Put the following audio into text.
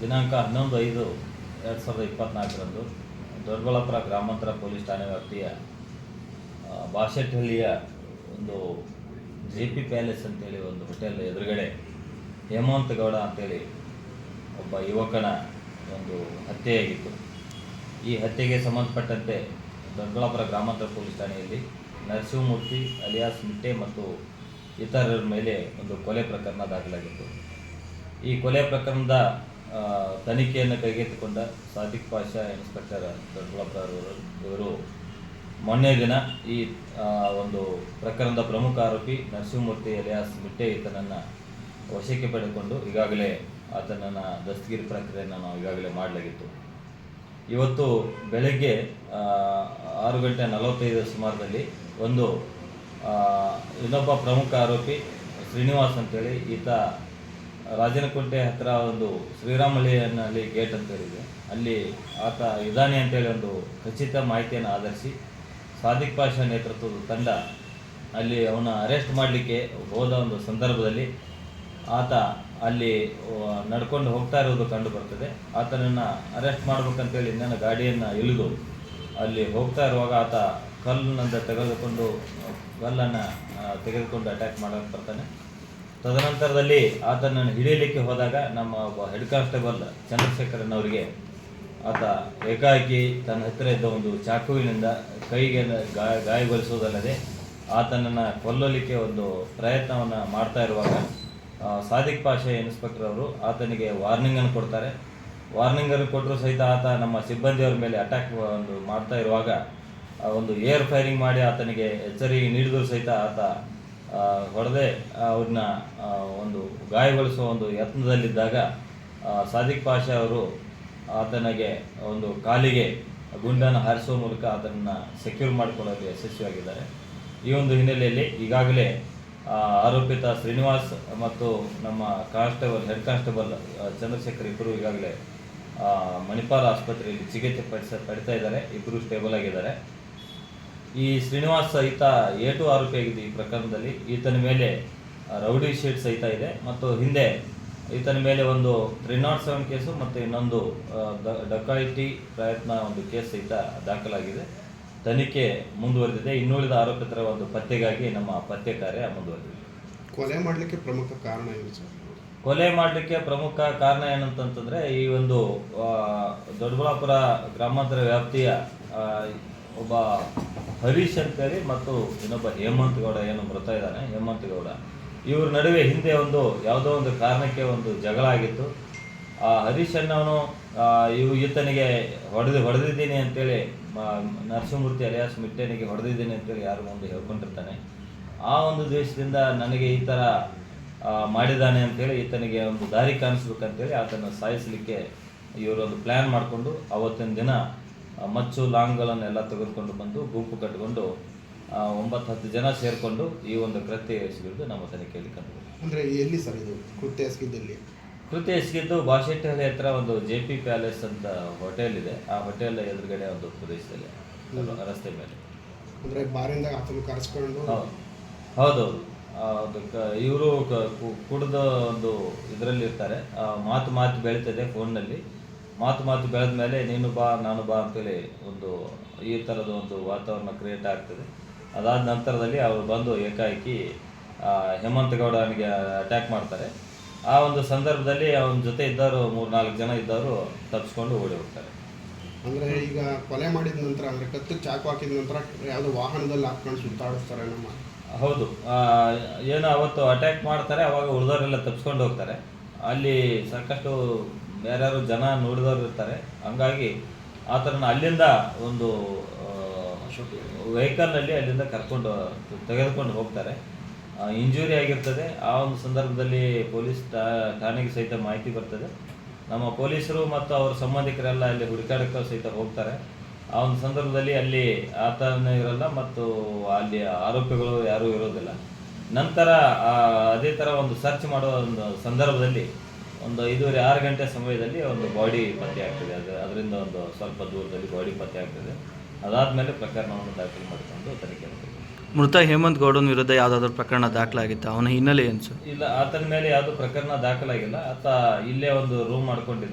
ದಿನಾಂಕ ಹನ್ನೊಂದು ಐದು ಎರಡು ಸಾವಿರದ ಇಪ್ಪತ್ತ್ನಾಲ್ಕರಂದು ದೊಡ್ಡಬಳ್ಳಾಪುರ ಗ್ರಾಮಾಂತರ ಪೊಲೀಸ್ ಠಾಣೆ ವ್ಯಾಪ್ತಿಯ ಬಾಶೆಟ್ಟಹಳ್ಳಿಯ ಒಂದು ಜೆ ಪಿ ಪ್ಯಾಲೇಸ್ ಅಂತೇಳಿ ಒಂದು ಹೋಟೆಲ್ ಎದುರುಗಡೆ ಹೇಮಂತ್ ಗೌಡ ಅಂತೇಳಿ ಒಬ್ಬ ಯುವಕನ ಒಂದು ಹತ್ಯೆಯಾಗಿತ್ತು. ಈ ಹತ್ಯೆಗೆ ಸಂಬಂಧಪಟ್ಟಂತೆ ದೊಡ್ಡಬಳ್ಳಾಪುರ ಗ್ರಾಮಾಂತರ ಪೊಲೀಸ್ ಠಾಣೆಯಲ್ಲಿ ನರಸಿಂಹಮೂರ್ತಿ ಅಲಿಯಾಸ್ ಮಿಟ್ಟೆ ಮತ್ತು ಇತರರ ಮೇಲೆ ಒಂದು ಕೊಲೆ ಪ್ರಕರಣ ದಾಖಲಾಗಿತ್ತು. ಈ ಕೊಲೆ ಪ್ರಕರಣದ ತನಿಖೆಯನ್ನು ಕೈಗೆತ್ತಿಕೊಂಡ ಸಾದಿಕ್ ಪಾಷಾ ಇನ್ಸ್ಪೆಕ್ಟರ್ ಅವರು- ಇವರು ಮೊನ್ನೆ ದಿನ ಈ ಒಂದು ಪ್ರಕರಣದ ಪ್ರಮುಖ ಆರೋಪಿ ನರಸಿಂಹಮೂರ್ತಿ ಅಲಿಯಾಸ್ ಮಿಟ್ಟೆ ಈತನನ್ನು ವಶಕ್ಕೆ ಪಡೆದುಕೊಂಡು ಈಗಾಗಲೇ ಆತನನ್ನು ದಸ್ತಗಿರಿ ಪ್ರಕ್ರಿಯೆಯನ್ನು ನಾವು ಈಗಾಗಲೇ ಮಾಡಲಾಗಿತ್ತು. ಇವತ್ತು ಬೆಳಗ್ಗೆ ಆರು ಗಂಟೆ ನಲವತ್ತೈದು ಸುಮಾರದಲ್ಲಿ ಒಂದು ಇನ್ನೊಬ್ಬ ಪ್ರಮುಖ ಆರೋಪಿ ಶ್ರೀನಿವಾಸ್ ಅಂತೇಳಿ ಈತ ರಾಜನಕುಂಟೆ ಹತ್ತಿರ ಒಂದು ಶ್ರೀರಾಮಳ್ಳಿಯಲ್ಲಿ ಗೇಟ್ ಅಂತ ಹೇಳಿದೆ ಅಲ್ಲಿ ಆತ ಇದಾನೆ ಅಂತೇಳಿ ಒಂದು ಖಚಿತ ಮಾಹಿತಿಯನ್ನು ಆಧರಿಸಿ ಸಾದಿಕ್ ಪಾಷಾ ನೇತೃತ್ವದ ತಂಡ ಅಲ್ಲಿ ಅವನ ಅರೆಸ್ಟ್ ಮಾಡಲಿಕ್ಕೆ ಹೋದ ಒಂದು ಸಂದರ್ಭದಲ್ಲಿ ಆತ ಅಲ್ಲಿ ನಡ್ಕೊಂಡು ಹೋಗ್ತಾ ಇರೋದು ಕಂಡು ಬರ್ತದೆ. ಆತನನ್ನು ಅರೆಸ್ಟ್ ಮಾಡ್ಬೇಕಂತೇಳಿ ನನ್ನ ಗಾಡಿಯನ್ನು ಇಳಿದು ಅಲ್ಲಿ ಹೋಗ್ತಾ ಇರುವಾಗ ಆತ ಕಲ್ಲನ್ನು ತೆಗೆದುಕೊಂಡು ಕಲ್ಲನ್ನು ತೆಗೆದುಕೊಂಡು ಅಟ್ಯಾಕ್ ಮಾಡೋಕ್ಕೆ ಬರ್ತಾನೆ. ತದನಂತರದಲ್ಲಿ ಆತನನ್ನು ಹಿಡಿಯಲಿಕ್ಕೆ ಹೋದಾಗ ನಮ್ಮ ಒಬ್ಬ ಹೆಡ್ ಕಾನ್ಸ್ಟೇಬಲ್ ಚಂದ್ರಶೇಖರನ್ ಅವರಿಗೆ ಆತ ಏಕಾಏಕಿ ತನ್ನ ಹತ್ತಿರ ಇದ್ದ ಒಂದು ಚಾಕುವಿನಿಂದ ಕೈಗೆ ಗಾಯ ಗಾಯಗೊಳಿಸುವುದಲ್ಲದೆ ಆತನನ್ನು ಕೊಲ್ಲಲಿಕ್ಕೆ ಒಂದು ಪ್ರಯತ್ನವನ್ನು ಮಾಡ್ತಾ ಇರುವಾಗ ಸಾದಿಕ್ ಪಾಷಾ ಇನ್ಸ್ಪೆಕ್ಟರ್ ಅವರು ಆತನಿಗೆ ವಾರ್ನಿಂಗನ್ನು ಕೊಡ್ತಾರೆ. ವಾರ್ನಿಂಗನ್ನು ಕೊಟ್ಟರು ಸಹಿತ ಆತ ನಮ್ಮ ಸಿಬ್ಬಂದಿಯವರ ಮೇಲೆ ಅಟ್ಯಾಕ್ ಒಂದು ಮಾಡ್ತಾ ಇರುವಾಗ ಒಂದು ಏರ್ ಫೈರಿಂಗ್ ಮಾಡಿ ಆತನಿಗೆ ಎಚ್ಚರಿಕೆ ನೀಡಿದರೂ ಸಹಿತ ಆತ ಹೊಡೆದೇ ಅವ್ರನ್ನ ಒಂದು ಗಾಯಗೊಳಿಸುವ ಒಂದು ಯತ್ನದಲ್ಲಿದ್ದಾಗ ಸಾದಿಕ್ ಪಾಷ ಅವರು ಆತನಿಗೆ ಒಂದು ಕಾಲಿಗೆ ಗುಂಡನ್ನು ಹಾರಿಸುವ ಮೂಲಕ ಅದನ್ನು ಸೆಕ್ಯೂರ್ ಮಾಡಿಕೊಳ್ಳಲು ಯಶಸ್ವಿಯಾಗಿದ್ದಾರೆ. ಈ ಒಂದು ಹಿನ್ನೆಲೆಯಲ್ಲಿ ಈಗಾಗಲೇ ಆರೋಪಿತ ಶ್ರೀನಿವಾಸ್ ಮತ್ತು ನಮ್ಮ ಕಾನ್ಸ್ಟೇಬಲ್, ಹೆಡ್ ಕಾನ್ಸ್ಟೇಬಲ್ ಚಂದ್ರಶೇಖರ್ ಇಬ್ಬರು ಈಗಾಗಲೇ ಮಣಿಪಾಲ್ ಆಸ್ಪತ್ರೆಯಲ್ಲಿ ಚಿಕಿತ್ಸೆ ಪಡಿಸ, ಪಡಿತಾ ಇದ್ದಾರೆ. ಇಬ್ಬರು ಸ್ಟೇಬಲ್ ಆಗಿದ್ದಾರೆ. ಈ ಶ್ರೀನಿವಾಸ್ ಸಹಿತ ಏಟು ಆರೋಪಿಯಾಗಿದೆ ಈ ಪ್ರಕರಣದಲ್ಲಿ. ಈತನ ಮೇಲೆ ರೌಡಿ ಶೀಟ್ ಸಹಿತ ಇದೆ. ಮತ್ತು ಹಿಂದೆ ಈತನ ಮೇಲೆ ಒಂದು ತ್ರೀ ನಾಟ್ ಸೆವೆನ್ ಕೇಸು ಮತ್ತು ಇನ್ನೊಂದು ಡಕಾಯಿಟಿ ಡಕಾಯಿತಿ ಪ್ರಯತ್ನ ಒಂದು ಕೇಸ್ ಸಹಿತ ದಾಖಲಾಗಿದೆ. ತನಿಖೆ ಮುಂದುವರೆದಿದೆ. ಇನ್ನುಳಿದ ಆರೋಪಿತರ ಒಂದು ಪತ್ತೆಗಾಗಿ ನಮ್ಮ ಪತ್ತೆ ಕಾರ್ಯ ಮುಂದುವರೆದಿದೆ. ಕೊಲೆ ಮಾಡಲಿಕ್ಕೆ ಪ್ರಮುಖ ಕಾರಣ ಏನು ಸರ್? ಕೊಲೆ ಮಾಡಲಿಕ್ಕೆ ಪ್ರಮುಖ ಕಾರಣ ಏನಂತಂತಂದರೆ ಈ ಒಂದು ದೊಡ್ಡಬಳ್ಳಾಪುರ ಗ್ರಾಮಾಂತರ ವ್ಯಾಪ್ತಿಯ ಒಬ್ಬ ಹರೀಶ್ ಅಂತೇಳಿ ಮತ್ತು ಇನ್ನೊಬ್ಬ ಹೇಮಂತ್ ಗೌಡ ಏನು ಮೃತ ಇದ್ದಾನೆ ಹೇಮಂತ್ ಗೌಡ. ಇವ್ರ ನಡುವೆ ಹಿಂದೆ ಒಂದು ಯಾವುದೋ ಒಂದು ಕಾರಣಕ್ಕೆ ಒಂದು ಜಗಳ ಆಗಿತ್ತು. ಆ ಹರೀಶ್ ಅನ್ನವನು ಆ, ಇವು ಈತನಿಗೆ ಹೊಡೆದು ಹೊಡೆದಿದ್ದೀನಿ ಅಂತೇಳಿ ನರಸಿಂಹಮೂರ್ತಿ ಅಲಿಯಾಸ್ ಮಿಟ್ಟೆನಿಗೆ ಹೊಡೆದಿದ್ದೀನಿ ಅಂತೇಳಿ ಯಾರು ಮುಂದೆ ಹೇಳ್ಕೊಂಡಿರ್ತಾನೆ. ಆ ಒಂದು ದೇಶದಿಂದ ನನಗೆ ಈ ಥರ ಮಾಡಿದ್ದಾನೆ ಅಂತೇಳಿ ಈತನಿಗೆ ಒಂದು ದಾರಿ ಕಾಣಿಸ್ಬೇಕಂತೇಳಿ ಆತನ ಸಾಯಿಸಲಿಕ್ಕೆ ಇವರೊಂದು ಪ್ಲ್ಯಾನ್ ಮಾಡಿಕೊಂಡು ಅವತ್ತಿನ ದಿನ ಮಚ್ಚು ಲಾಂಗ್ಗಳನ್ನೆಲ್ಲ ತೆಗೆದುಕೊಂಡು ಬಂದು ಗುಂಪು ಕಟ್ಟಿಕೊಂಡು ಒಂಬತ್ತು ಹತ್ತು ಜನ ಸೇರಿಕೊಂಡು ಈ ಒಂದು ಕೃತ್ಯ ಎಸಗಿದ್ದು ನಮ್ಮ ತನಿಖೆಯಲ್ಲಿ ಕಂಡು ಅಂದರೆ ಎಲ್ಲಿ ಸರ್ ಇದು ಕೃತ್ಯ ಎಸಗಿದ್ದಲ್ಲಿ? ಕೃತ್ಯ ಎಸಗಿದ್ದು ಬಾಶೆಟ್ಟಹಳ್ಳಿ ಹತ್ರ ಒಂದು ಜೆ ಪಿ ಪ್ಯಾಲೇಸ್ ಅಂತ ಹೋಟೆಲ್ ಇದೆ. ಆ ಹೋಟೆಲ್ ಎದುರುಗಡೆ ಒಂದು ಪ್ರದೇಶದಲ್ಲಿ ರಸ್ತೆ ಮೇಲೆ. ಅಂದರೆ ಬಾರಿಂದ ಆತನ ಕರೆಸ್ಕೊಂಡು? ಹೌದು. ಹೌದು ಇವರು ಕುಡಿದ ಒಂದು ಇದರಲ್ಲಿ ಇರ್ತಾರೆ ಆ, ಮಾತು ಮಾತು ಬೆಳೀತದೆ ಫೋನ್ನಲ್ಲಿ. ಮಾತು ಮಾತು ಬೆಳೆದ ಮೇಲೆ ನೀನು ಬಾ ನಾನು ಬಾ ಅಂತೇಳಿ ಒಂದು ಈ ಥರದ ಒಂದು ವಾತಾವರಣ ಕ್ರಿಯೇಟ್ ಆಗ್ತದೆ. ಅದಾದ ನಂತರದಲ್ಲಿ ಅವರು ಬಂದು ಏಕಾಏಕಿ ಹೇಮಂತಗೌಡ ಹೇಮಂತ್ ಅವನಿಗೆ ಅಟ್ಯಾಕ್ ಮಾಡ್ತಾರೆ. ಆ ಒಂದು ಸಂದರ್ಭದಲ್ಲಿ ಅವನ ಜೊತೆ ಇದ್ದವರು ಮೂರು ನಾಲ್ಕು ಜನ ಇದ್ದವರು ತಪ್ಪಿಸ್ಕೊಂಡು ಓಡಿ ಹೋಗ್ತಾರೆ. ಅಂದರೆ ಈಗ ಕೊಲೆ ಮಾಡಿದ ನಂತರ ಅಂದರೆ ಕತ್ತು ಚಾಕು ಹಾಕಿದ ನಂತರ ಯಾವುದೋ ವಾಹನದಲ್ಲಿ ಹಾಕ್ಕೊಂಡು ಸುತ್ತಾಡಿಸ್ತಾರೆ ನಮ್ಮ ಹೌದು. ಏನೋ ಏನು ಅವತ್ತು ಅಟ್ಯಾಕ್ ಮಾಡ್ತಾರೆ ಅವಾಗ ಉಳಿದವರೆಲ್ಲ ತಪ್ಪಿಸ್ಕೊಂಡು ಹೋಗ್ತಾರೆ. ಅಲ್ಲಿ ಸಾಕಷ್ಟು ಯಾರ್ಯಾರು ಜನ ನೋಡಿದವರು ಇರ್ತಾರೆ. ಹಂಗಾಗಿ ಥರನ ಅಲ್ಲಿಂದ ಒಂದು ವೆಹಿಕಲ್ನಲ್ಲಿ ಅಲ್ಲಿಂದ ಕರ್ಕೊಂಡು, ತೆಗೆದುಕೊಂಡು ಹೋಗ್ತಾರೆ. ಇಂಜುರಿ ಆಗಿರ್ತದೆ. ಆ ಒಂದು ಸಂದರ್ಭದಲ್ಲಿ ಪೊಲೀಸ್ ಠಾಣೆಗೆ ಸಹಿತ ಮಾಹಿತಿ ಬರ್ತದೆ. ನಮ್ಮ ಪೊಲೀಸರು ಮತ್ತು ಅವರ ಸಂಬಂಧಿಕರೆಲ್ಲ ಅಲ್ಲಿ ಹುಡುಕಾಡಕ್ಕೆ ಸಹಿತ ಹೋಗ್ತಾರೆ. ಆ ಒಂದು ಸಂದರ್ಭದಲ್ಲಿ ಅಲ್ಲಿ ಆತನ ಇರಲ್ಲ ಮತ್ತು ಅಲ್ಲಿ ಆರೋಪಿಗಳು ಯಾರೂ ಇರೋದಿಲ್ಲ. ನಂತರ ಅದೇ ಥರ ಒಂದು ಸರ್ಚ್ ಮಾಡೋ ಒಂದು ಸಂದರ್ಭದಲ್ಲಿ ಒಂದು ಐದೂವರೆ ಆರು ಗಂಟೆ ಸಮಯದಲ್ಲಿ ಒಂದು ಬಾಡಿ ಪತ್ತೆ ಆಗ್ತದೆ. ಅದು ಅದರಿಂದ ಒಂದು ಸ್ವಲ್ಪ ದೂರದಲ್ಲಿ ಬಾಡಿ ಪತ್ತೆ ಆಗ್ತದೆ. ಅದಾದಮೇಲೆ ಪ್ರಕರಣವನ್ನು ದಾಖಲು ಮಾಡಿಕೊಂಡು ತನಿಖೆ ಮೃತ ಹೇಮಂತ್ ಗೌಡನ ವಿರುದ್ಧ ಯಾವುದಾದ್ರೂ ಪ್ರಕರಣ ದಾಖಲಾಗಿತ್ತು? ಅವನ ಹಿನ್ನೆಲೆ ಏನು ಸರ್? ಇಲ್ಲ ಆತನ ಮೇಲೆ ಯಾವುದು ಪ್ರಕರಣ ದಾಖಲಾಗಿಲ್ಲ. ಆತ ಇಲ್ಲೇ ಒಂದು ರೂಮ್ ಮಾಡ್ಕೊಂಡಿದ್ದ.